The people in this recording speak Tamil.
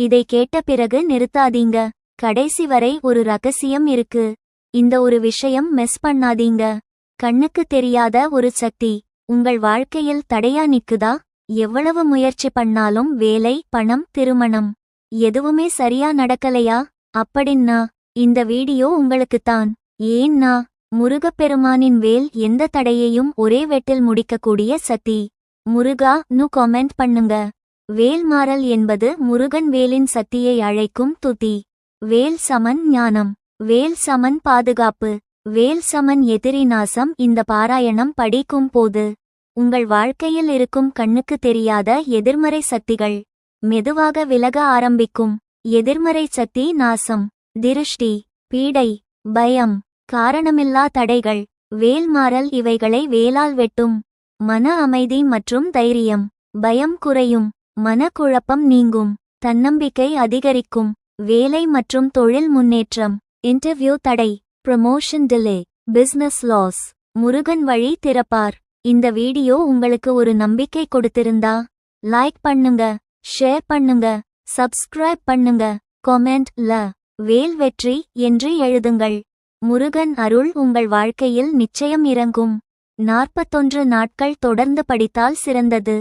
இதை கேட்ட பிறகு நிறுத்தாதீங்க. கடைசி வரை ஒரு ரகசியம் இருக்கு. இந்த ஒரு விஷயம் மெஸ் பண்ணாதீங்க. கண்ணுக்கு தெரியாத ஒரு சக்தி. உங்கள் வாழ்க்கையில் தடையா நிக்குதா? எவ்வளவு முயற்சி பண்ணாலும் வேலை பணம் திருமணம். எதுவுமே சரியா நடக்கலையா? அப்படின்னா இந்த வீடியோ உங்களுக்குத்தான் ஏன்னா முருகப்பெருமானின் வேல் எந்த தடையையும் ஒரே வெட்டில் முடிக்கக்கூடிய சக்தி. முருகா நு கமெண்ட் பண்ணுங்க. வேல்மாறல் என்பது முருகன் வேலின் சக்தியை அழைக்கும் துதி. வேல் சமன் ஞானம். வேல் சமன் பாதுகாப்பு. வேல் சமன் எதிரி நாசம் இந்த பாராயணம் படிக்கும் போது. உங்கள் வாழ்க்கையில் இருக்கும் கண்ணுக்கு தெரியாத எதிர்மறை சக்திகள். மெதுவாக விலக ஆரம்பிக்கும். எதிர்மறை சக்தி நாசம். திருஷ்டி. பீடை. பயம். காரணமில்லா தடைகள். வேல்மாறல் இவைகளை வேலால் வெட்டும். மன அமைதி மற்றும் தைரியம். பயம் குறையும். மனக்குழப்பம் நீங்கும் தன்னம்பிக்கை அதிகரிக்கும் வேலை மற்றும் தொழில் முன்னேற்றம் இன்டர்வியூ தடை promotion delay business loss Murugan வழி திறப்பார். இந்த வீடியோ உங்களுக்கு ஒரு நம்பிக்கை கொடுத்திருந்தா லைக் பண்ணுங்க ஷேர் பண்ணுங்க சப்ஸ்கிரைப் பண்ணுங்க கொமெண்ட் ல வேல் வெற்றி என்று எழுதுங்கள். முருகன் அருள் உங்கள் வாழ்க்கையில் நிச்சயம் இறங்கும். நாற்பத்தொன்று நாட்கள் தொடர்ந்து படித்தால் சிறந்தது.